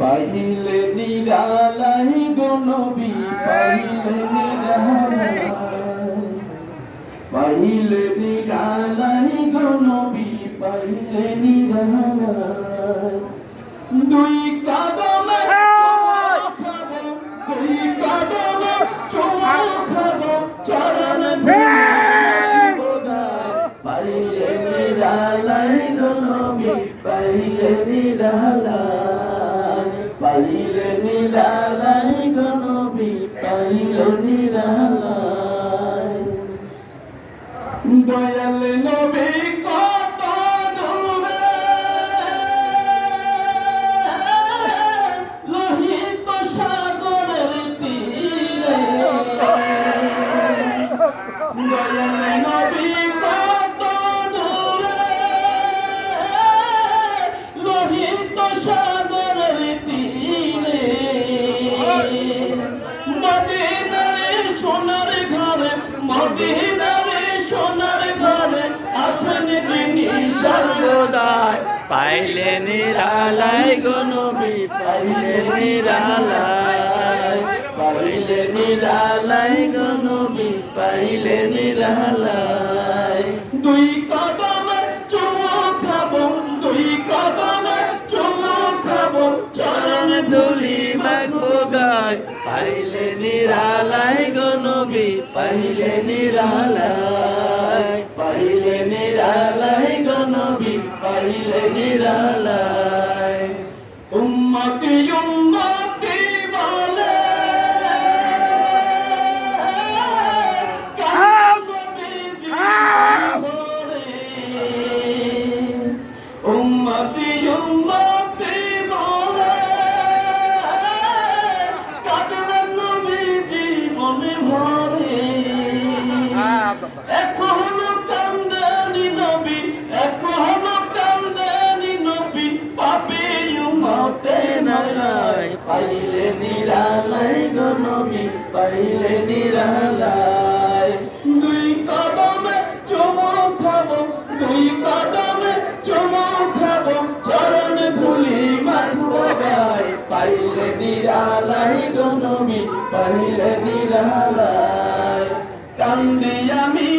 পাইলে নিরালাই গো নবী পাইলে নিরালাই। পাইলে নিরালাই গো নবী পাইলে নিরালাই। দুই কাদমে দুই কাদমে চোমা খাব চরণ পাইলে নিরালাই গো নবী পাইলে নিরালাই। পাইলে নিরালাই গো নবী পাইলে নিরালাই পাইলে নিরালাই গো নবী পাইলে নিরালাই পাইলে নিরালাই গো নবী পাইলে নিরালাই দুই কদমে চুমু খাব দুই কদমে চুমু খাব চরণ ধুলি মাগবো গায়। পাইলে নিরালাই গো নবী পাইলে নিরালাই উমতে নাই পাইলে নিরালাই গো নবী পাইলে নিরালাই দুই কদমে চুমো খাব দুই কদমে চুমো খাব চরণ ধুলি মারবো গায় পাইলে নিরালাই গো নবী পাইলে নিরালাই কান্দি আমি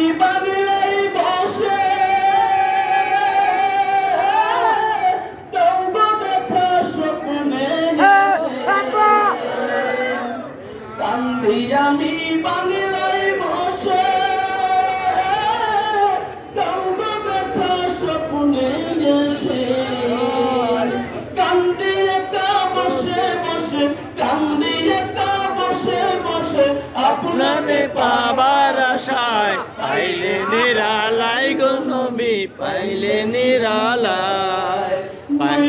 কান্দি আমি বাংলাই বসে। তবু স্বপ্নে এসে কান্দি একা বসে বসে কান্দি একা বসে বসে। আপনারে পাবার আশায় পাইলে নিরালাই গো নবী পাইলে নিরালাই দুই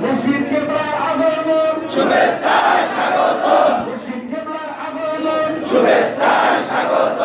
মুর্শিদকে প্রায় আগমন শুভেচ্ছা স্বাগত মুর্শিদকে স্বাগত